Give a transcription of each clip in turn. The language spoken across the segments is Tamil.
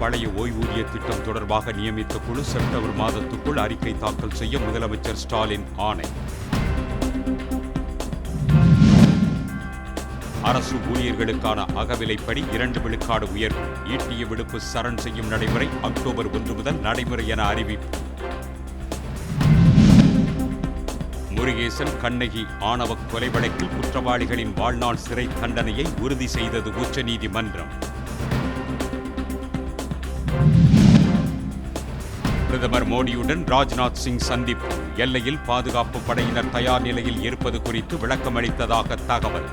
பழைய ஓய்வூதிய திட்டம் தொடர்பாக நியமித்த குழு செப்டம்பர் மாதத்துக்குள் அறிக்கை தாக்கல் செய்ய முதலமைச்சர் ஸ்டாலின் ஆணை. அரசு ஊழியர்களுக்கான அகவிலைப்படி இரண்டு விழுக்காடு உயர்வு ஈட்டிய விடுப்பு சரண் செய்யும் நடைமுறை அக்டோபர் ஒன்று முதல் நடைமுறை என அறிவிப்பு. முருகேசன் கண்ணகி ஆணவ கொலை வழக்கில் குற்றவாளிகளின் வாழ்நாள் சிறை தண்டனையை உறுதி செய்தது உச்சநீதிமன்றம். பிரதமர் மோடியுடன் ராஜ்நாத் சிங் சந்திப்பு. எல்லையில் பாதுகாப்பு படையினர் தயார் நிலையில் இருப்பது குறித்து விளக்கமளித்ததாக தகவல்.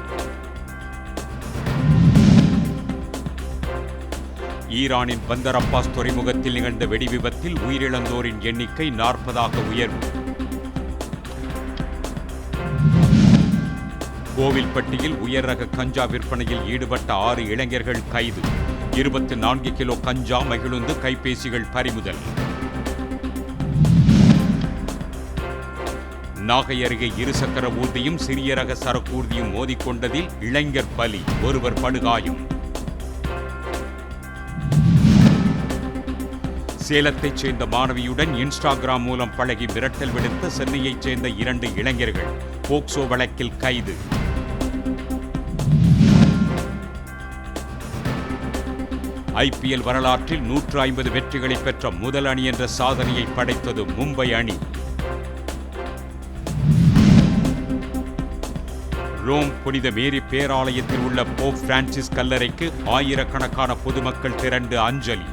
ஈரானின் பந்தர் அப்பாஸ் துறைமுகத்தில் நிகழ்ந்த வெடிவிபத்தில் உயிரிழந்தோரின் எண்ணிக்கை நாற்பதாக உயர்வு. கோவில்பட்டியில் உயர் ரக கஞ்சா விற்பனையில் ஈடுபட்ட ஆறு இளைஞர்கள் கைது. இருபத்தி நான்கு கிலோ கஞ்சா மகிழுந்து கைபேசிகள் பறிமுதல். நாகை அருகே இருசக்கர ஊர்தியும் சிறிய ரக சரக்கு ஊர்தியும் மோதிக்கொண்டதில் இளைஞர் பலி ஒருவர் படுகாயம். சேலத்தைச் சேர்ந்த மாணவியுடன் இன்ஸ்டாகிராம் மூலம் பழகி மிரட்டல் விடுத்த சென்னையைச் சேர்ந்த இரண்டு இளைஞர்கள் போக்சோ வழக்கில் கைது. ஐபிஎல் வரலாற்றில் நூற்று ஐம்பது வெற்றிகளை பெற்ற முதல் அணி என்ற சாதனையை படைத்தது மும்பை அணி. ரோம் புனித மேரி பேராலயத்தில் உள்ள போப் பிரான்சிஸ் கல்லறைக்கு ஆயிரக்கணக்கான பொதுமக்கள் திரண்டு அஞ்சலி.